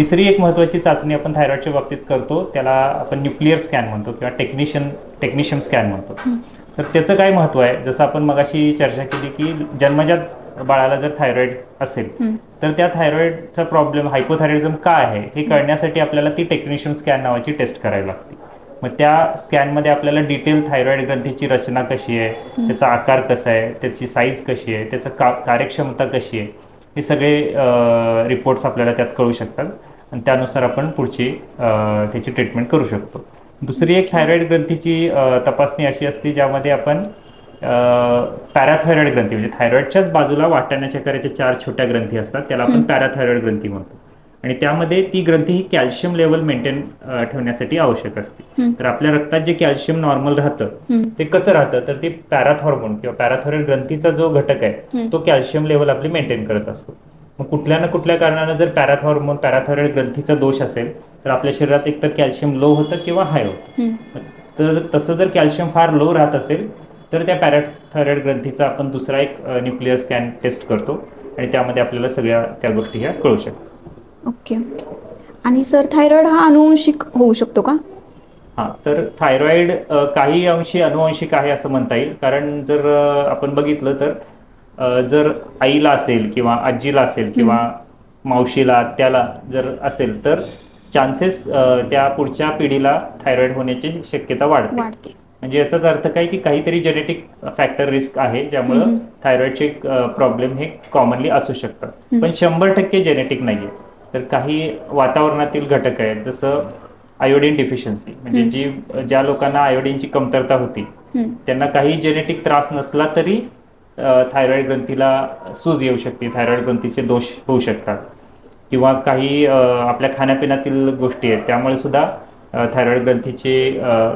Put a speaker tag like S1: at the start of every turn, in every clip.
S1: तिसरी एक महत्त्वाची चाचणी आपण थायरॉइडच्या बाबतीत करतो त्याला आपण न्यूक्लिअर स्कॅन म्हणतो किंवा टेक्निशियन टेक्निशियम स्कॅन म्हणतो. तर त्याचं काय महत्त्व आहे? जसं आपण मगाशी चर्चा केली की जन्मजात बाळाला जर थायरॉइड असेल. तर त्या थायरॉइडचा प्रॉब्लेम हायपोथायरॉइडिझम का आहे? हे कळण्यासाठी आपल्याला ती टेक्निशियम स्कॅन नावाची टेस्ट करावी लागते. मग त्या स्कॅनमध्ये आपल्याला डिटेल थायरॉइड ग्रंथीची रचना कशी आहे? त्याचा आकार कसा आहे? त्याची साईज कशी आहे? त्याचं का कार्यक्षमता कशी आहे? हे सगळे रिपोर्ट्स आपल्याला त्यात कळू शकतात. आणि त्यानुसार आपण पुढची त्याची ट्रीटमेंट करू शकतो दुसरी एक थायरॉइड ग्रंथीची तपासणी अशी असते ज्यामध्ये आपण पॅराथायरॉइड ग्रंथी म्हणजे थायरॉइडच्याच बाजूला वाटाण्याच्या करायच्या चार छोट्या ग्रंथी असतात त्याला आपण पॅराथायरॉइड ग्रंथी म्हणतो आणि त्यामध्ये ती ग्रंथी ही कॅल्शियम लेवल मेंटेन ठेवण्यासाठी आवश्यक असते. तर आपल्या रक्तात जे कॅल्शियम नॉर्मल राहतं. ते कसं राहतं तर ते पॅराथॉर्मोन किंवा पॅराथॉरेड ग्रंथीचा जो घटक आहे. तो कॅल्शियम लेवल आपली मेंटेन करत असतो मग कुठल्या ना कुठल्या कारणानं जर पॅराथॉर्मोन पॅराथॉरेड ग्रंथीचा दोष असेल तर आपल्या शरीरात एकतर कॅल्शियम लो होतं किंवा हाय होतं. तर तसं जर कॅल्शियम फार लो राहत असेल तर त्या पॅराथॉरेड ग्रंथीचा आपण दुसरा एक न्यूक्लिअर स्कॅन टेस्ट करतो आणि त्यामध्ये आपल्याला सगळ्या त्या गोष्टी ह्या कळू शकतात.
S2: Okay okay. आणि सर थायरॉइड हा अनुवंशिक होऊ शकतो का?
S1: हां तर थायरॉइड काही अंशी अनुवंशिक आहे असं म्हणता येईल. कारण जर आपण बघितलं तर जर आईला असेल किंवा आजीला असेल किंवा मावशीला त्याला जर असेल तर चान्सेस त्या पुढच्या पिढीला थायरॉइड होण्याची शक्यता वाढते. म्हणजे याचाच अर्थ काय की काहीतरी जेनेटिक फॅक्टर रिस्क आहे ज्यामुळं. थायरॉइडचे प्रॉब्लेम हे कॉमनली असू शकतात. पण शंभर टक्के जेनेटिक नाहीये. तर काही वातावरणातील घटक आहेत जसं आयोडीन डिफिशियन्सी म्हणजे जी ज्या लोकांना आयोडीनची कमतरता होती. त्यांना काही जेनेटिक त्रास नसला तरी थायरॉईड ग्रंथीला सूज येऊ शकते. थायरॉईड ग्रंथीचे दोष होऊ शकतात. किंवा काही आपल्या खाण्यापिण्यातील गोष्टी आहेत त्यामुळे सुद्धा थायरॉईड ग्रंथीची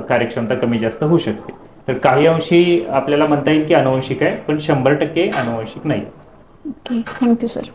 S1: कार्यक्षमता कमी जास्त होऊ शकते. तर काही अंशी आपल्याला म्हणता येईल की अनुवंशिक आहे पण शंभर टक्के अनुवंशिक नाही.
S2: Okay thank you sir